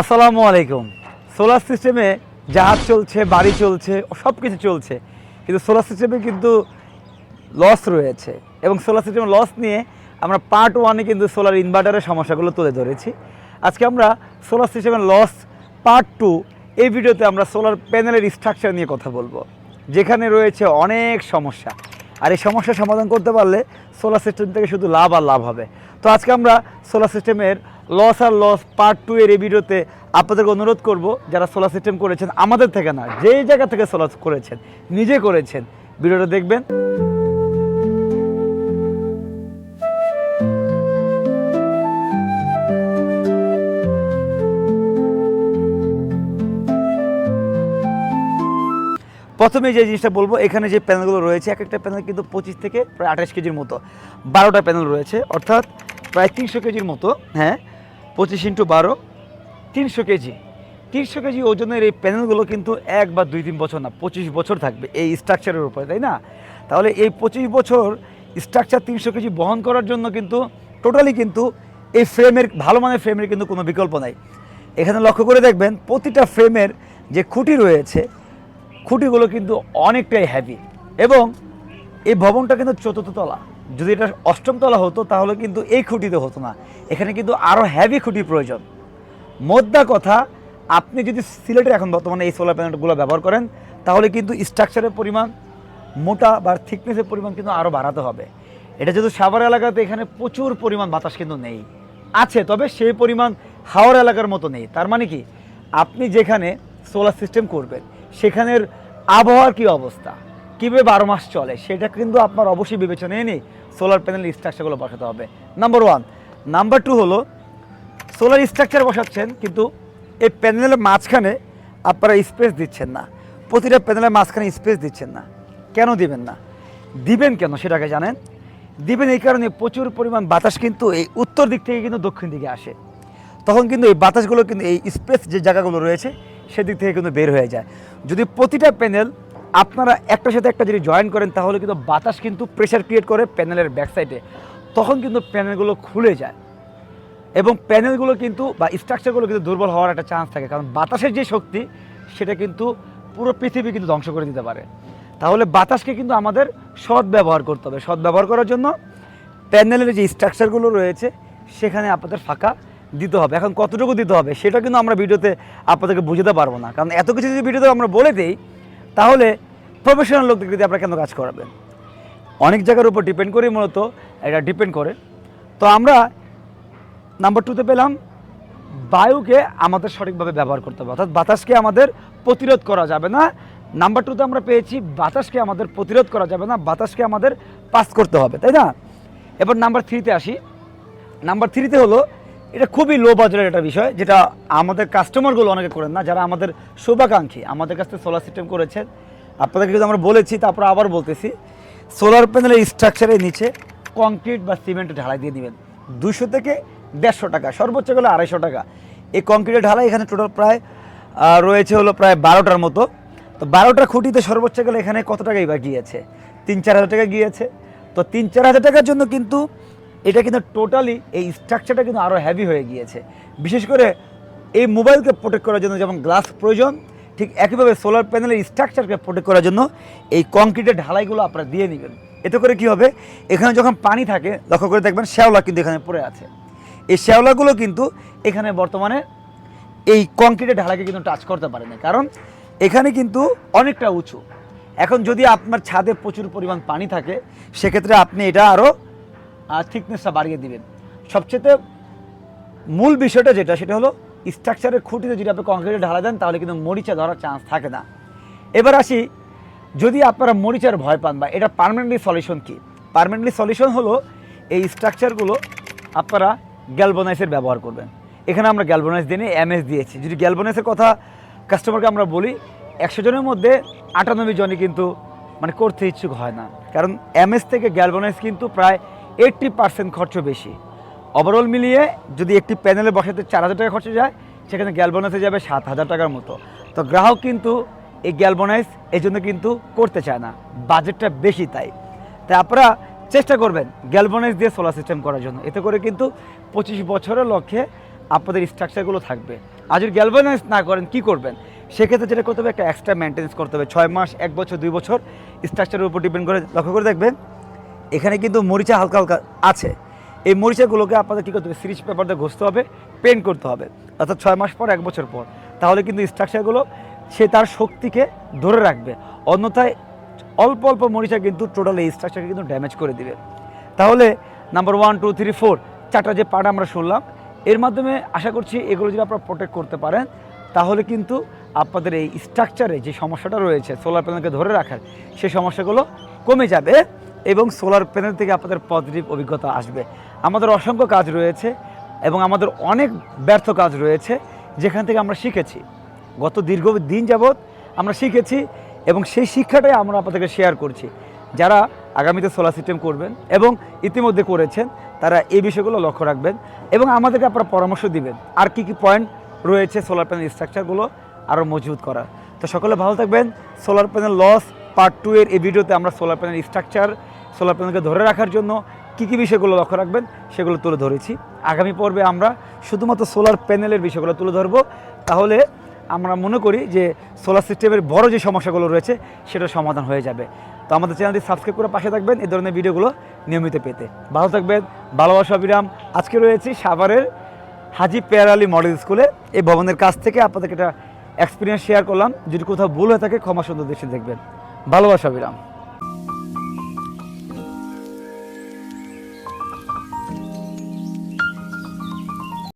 আসসালামু আলাইকুম। সোলার সিস্টেমে জাহাজ চলছে, বাড়ি চলছে সব কিছু চলছে। কিন্তু সোলার সিস্টেমে কিন্তু লস রয়েছে এবং সোলার সিস্টেমে লস নিয়ে আমরা পার্ট ওয়ানে কিন্তু সোলার ইনভার্টারের সমস্যাগুলো তুলে ধরেছি। আজকে আমরা সোলার সিস্টেমের লস পার্ট টু এই ভিডিওতে আমরা সোলার প্যানেলের স্ট্রাকচার নিয়ে কথা বলব। যেখানে রয়েছে অনেক সমস্যা। আর এই সমস্যার সমাধান করতে পারলে সোলার সিস্টেম থেকে শুধু লাভ আর লাভ হবে। তো আজকে আমরা সোলার সিস্টেমের লস আর লস পার্ট টু এর এই ভিডিওতে আপনাদেরকে অনুরোধ করব, যারা সোলার সিস্টেম করেছেন, আমাদের থেকে না, যেই জায়গা থেকে সোলার করেছেন, নিজে করেছেন, ভিডিওটা দেখবেন। প্রথমে যে জিনিসটা বলব, এখানে যে প্যানেলগুলো রয়েছে, এক একটা প্যানেল কিন্তু পঁচিশ থেকে প্রায় আঠাশ কেজির মতো, বারোটা প্যানেল রয়েছে, অর্থাৎ প্রায় তিনশো কেজির মতো হ্যাঁ পঁচিশ ইন্টু বারো, তিনশো কেজি। তিনশো কেজি ওজনের এই প্যানেলগুলো কিন্তু এক বা দুই তিন বছর না, পঁচিশ বছর থাকবে এই স্ট্রাকচারের উপরে, তাই না? তাহলে এই পঁচিশ বছর স্ট্রাকচার তিনশো কেজি বহন করার জন্য কিন্তু টোটালি কিন্তু এই ফ্রেমের ভালো মানের ফ্রেমের কিন্তু কোনো বিকল্প নাই। এখানে লক্ষ্য করে দেখবেন, প্রতিটা ফ্রেমের যে খুঁটি রয়েছে, খুঁটিগুলো কিন্তু অনেকটাই হ্যাভি এবং এই ভবনটা কিন্তু চতুর্থ তলা। যদি এটা অষ্টম তলা হতো, তাহলে কিন্তু এই খুঁটিতে হতো না। এখানে কিন্তু আরও হ্যাভি খুঁটি প্রয়োজন। মোদ্দা কথা, আপনি যদি সিলেটে এখন বর্তমানে এই সোলার প্যানেলগুলো ব্যবহার করেন, তাহলে কিন্তু স্ট্রাকচারের পরিমাণ, মোটা বা থিকনেসের পরিমাণ কিন্তু আরও বাড়াতে হবে। এটা যেহেতু সাভার এলাকাতে এখানে প্রচুর পরিমাণ বাতাস কিন্তু নেই। আছে, তবে সেই পরিমাণ হাওড় এলাকার মতো নেই। তার মানে কি? আপনি যেখানে সোলার সিস্টেম করবেন, সেখানের আবহাওয়ার কি অবস্থা? কীভাবে বারো মাস চলে, সেটা কিন্তু আপনার অবশ্যই বিবেচনায় এনে সোলার প্যানেল স্ট্রাকচারগুলো বসাতে হবে। নাম্বার ওয়ান নাম্বার টু হলো সোলার স্ট্রাকচার বসাচ্ছেন, কিন্তু এই প্যানেলের মাঝখানে আপনারা স্পেস দিচ্ছেন না। প্রতিটা প্যানেলের মাঝখানে স্পেস দিচ্ছেন না। কেন দিবেন না? দিবেন কেন সেটাকে জানেন? দিবেন এই কারণে প্রচুর পরিমাণ বাতাস কিন্তু এই উত্তর দিক থেকে কিন্তু দক্ষিণ দিকে আসে। তখন কিন্তু এই বাতাসগুলো কিন্তু এই স্পেস যে জায়গাগুলো রয়েছে, সেদিক থেকে কিন্তু বের হয়ে যায়। যদি প্রতিটা প্যানেল আপনারা একটার সাথে একটা যদি জয়েন করেন, তাহলে কিন্তু বাতাস কিন্তু প্রেশার ক্রিয়েট করে প্যানেলের ব্যাক সাইডে তখন কিন্তু প্যানেলগুলো খুলে যায়। এবং প্যানেলগুলো কিন্তু বা স্ট্রাকচারগুলো কিন্তু দুর্বল হওয়ার একটা চান্স থাকে। কারণ বাতাসের যে শক্তি, সেটা কিন্তু পুরো পৃথিবী কিন্তু ধ্বংস করে দিতে পারে। তাহলে বাতাসকে কিন্তু আমাদের সৎ ব্যবহার করতে হবে। সৎ ব্যবহার করার জন্য প্যানেলের যে স্ট্রাকচারগুলো রয়েছে, সেখানে আপনাদের ফাঁকা দিতে হবে। এখন কতটুকু দিতে হবে, সেটা কিন্তু আমরা ভিডিওতে আপনাদেরকে বুঝতে পারব না। কারণ এত কিছু যদি ভিডিওতে আমরা বলে দিই তাহলে প্রফেশনাল লোকদেরকে দিয়ে আপনারা কেন কাজ করাবেন? অনেক জায়গার উপর ডিপেন্ড করে মূলত এটা ডিপেন্ড করে। তো আমরা নাম্বার টুতে পেলাম, বায়ুকে আমাদের সঠিকভাবে ব্যবহার করতে হবে। অর্থাৎ বাতাসকে আমাদের প্রতিরোধ করা যাবে না। নাম্বার টুতে আমরা পেয়েছি, বাতাসকে আমাদের প্রতিরোধ করা যাবে না, বাতাসকে আমাদের পাস করতে হবে, তাই না? এবার নাম্বার থ্রিতে আসি। নাম্বার থ্রিতে হলো এটা খুবই লো বাজারের একটা বিষয়, যেটা আমাদের কাস্টমারগুলো অনেকে করেন না, যারা আমাদের শুভাকাঙ্ক্ষী। আমাদের কাছ থেকে সোলার সিস্টেম করেছেন। আপনাদেরকে কিন্তু আমরা বলেছি, তারপর আবার বলতেছি সোলার প্যানেলের স্ট্রাকচারের নিচে কংক্রিট বা সিমেন্ট ঢালাই দিয়ে দিবেন। দুশো থেকে দেড়শো টাকা, সর্বোচ্চ গেলে আড়াইশো টাকা। এই কংক্রিটের ঢালাই এখানে টোটাল প্রায় রয়েছে হলো প্রায় বারোটার মতো। তো বারোটা খুঁটিতে সর্বোচ্চ গেলে এখানে কত টাকাই বা গিয়েছে তিন চার হাজার টাকা গিয়েছে। তো তিন চার হাজার টাকার জন্য কিন্তু এটা কিন্তু টোটালি এই স্ট্রাকচারটা কিন্তু আরও হ্যাভি হয়ে গিয়েছে। বিশেষ করে এই মোবাইলকে প্রোটেক্ট করার জন্য যেমন গ্লাস প্রয়োজন, ঠিক একইভাবে সোলার প্যানেলের স্ট্রাকচারকে প্রোটেক্ট করার জন্য এই কংক্রিটের ঢালাইগুলো আপনারা দিয়ে নেবেন। এতে করে কি হবে? এখানে যখন পানি থাকে, লক্ষ্য করে দেখবেন শ্যাওলা কিন্তু এখানে পড়ে আছে। এই শ্যাওলাগুলো কিন্তু এখানে বর্তমানে এই কংক্রিটের ঢালাইকে কিন্তু টাচ করতে পারে না। কারণ এখানে কিন্তু অনেকটা উঁচু। এখন যদি আপনার ছাদে প্রচুর পরিমাণ পানি থাকে, সেক্ষেত্রে আপনি এটা আরও থিকনেসটা বাড়িয়ে দিবেন। সবচেয়ে মূল বিষয়টা যেটা, সেটা হলো স্ট্রাকচারের খুঁটিতে যদি আপনি কংক্রিটে ঢালা দেন, তাহলে কিন্তু মরিচা ধরার চান্স থাকে না। এবার আসি, যদি আপনারা মরিচার ভয় পান, বা এটা পারমানেন্টলি সলিউশন কি? পারমানেন্টলি সলিউশন হলো এই স্ট্রাকচারগুলো আপনারা গ্যালবোনাইসের ব্যবহার করবেন। এখানে আমরা গ্যালবোনাইজ দিয়ে এমএস দিয়েছি। যদি গ্যালবোনাইসের কথা কাস্টমারকে আমরা বলি, একশো জনের মধ্যে আটানব্বই জনই কিন্তু মানে করতে ইচ্ছুক হয় না। কারণ এমএস থেকে গ্যালবোনাইজ কিন্তু প্রায় এইট্টি পার্সেন্ট খরচ বেশি। ওভারঅল মিলিয়ে যদি একটি প্যানেলে বসাতে চার হাজার টাকা খরচ যায়, সেখানে গ্যালবোনাইজে যাবে সাত হাজার টাকার মতো। তো গ্রাহক কিন্তু এই গ্যালবোনাইজ এই জন্য কিন্তু করতে চায় না। বাজেটটা বেশি তাই। তাই আপনারা চেষ্টা করবেন গ্যালবোনাইজ দিয়ে সোলার সিস্টেম করার জন্য। এতে করে কিন্তু পঁচিশ বছরের লক্ষ্যে আপনাদের স্ট্রাকচারগুলো থাকবে। আর যদি গ্যালভানাইজ না করেন, কি করবেন? সেক্ষেত্রে যেটা করতে হবে, একটা এক্সট্রা মেনটেন্স করতে হবে। ছয় মাস, এক বছর, দুই বছর স্ট্রাকচারের উপর ডিপেন্ড করে লক্ষ্য করে দেখবেন এখানে কিন্তু মরিচা হালকা হালকা আছে। এই মরিচাগুলোকে আপনাদের কী করতে হবে? সিরিজ পেপার দিয়ে ঘষতে হবে পেন্ট করতে হবে। অর্থাৎ ছয় মাস পর, এক বছর পর। তাহলে কিন্তু স্ট্রাকচারগুলো সে তার শক্তিকে ধরে রাখবে। অন্যথায় অল্প অল্প মরিচা কিন্তু টোটাল এই স্ট্রাকচারকে কিন্তু ড্যামেজ করে দিবে। তাহলে number one, two, three, four চারটা যে পার্ট আমরা শুনলাম, এর মাধ্যমে আশা করছি এগুলো যদি আপনারা প্রোটেক্ট করতে পারেন, তাহলে কিন্তু আপনাদের এই স্ট্রাকচারে যে সমস্যাটা রয়েছে সোলার প্যানেলকে ধরে রাখার সেই সমস্যাগুলো কমে যাবে। এবং সোলার প্যানেল থেকে আপনাদের পজিটিভ অভিজ্ঞতা আসবে। আমাদের অসংখ্য কাজ রয়েছে এবং আমাদের অনেক ব্যর্থ কাজ রয়েছে, যেখান থেকে আমরা শিখেছি। গত দীর্ঘ দিন যাবৎ আমরা শিখেছি এবং সেই শিক্ষাটাই আমরা আপনাদেরকে শেয়ার করছি। যারা আগামীতে সোলার সিস্টেম করবেন এবং ইতিমধ্যে করেছেন, তারা এই বিষয়গুলো লক্ষ্য রাখবেন এবং আমাদেরকে আপনারা পরামর্শ দিবেন, আর কি কি পয়েন্ট রয়েছে সোলার প্যানেল স্ট্রাকচারগুলো আরও মজবুত করার। তো সকলে ভালো থাকবেন। Solar panel loss part two এর এই ভিডিওতে আমরা সোলার প্যানেল স্ট্রাকচার সোলার প্যানেলকে ধরে রাখার জন্য কী কী বিষয়গুলো লক্ষ্য রাখবেন সেগুলো তুলে ধরেছি। আগামী পর্বে আমরা শুধুমাত্র সোলার প্যানেলের বিষয়গুলো তুলে ধরবো। তাহলে আমরা মনে করি যে সোলার সিস্টেমের বড় যে সমস্যাগুলো রয়েছে সেটা সমাধান হয়ে যাবে। তো আমাদের চ্যানেলটি সাবস্ক্রাইব করে পাশে থাকবেন এই ধরনের ভিডিওগুলো নিয়মিত পেতে। ভালো থাকবেন, ভালোবাসা, বিরাম। আজকে রয়েছি সাভারের হাজি পেয়ার আলী মডেল স্কুলে। এই ভবনের কাছ থেকে আপনাদেরকে একটা এক্সপিরিয়েন্স শেয়ার করলাম। যদি কোথাও ভুল হয়ে থাকে ক্ষমা সুন্দর দেশে দেখবেন। ভালোবাসা, বিরাম।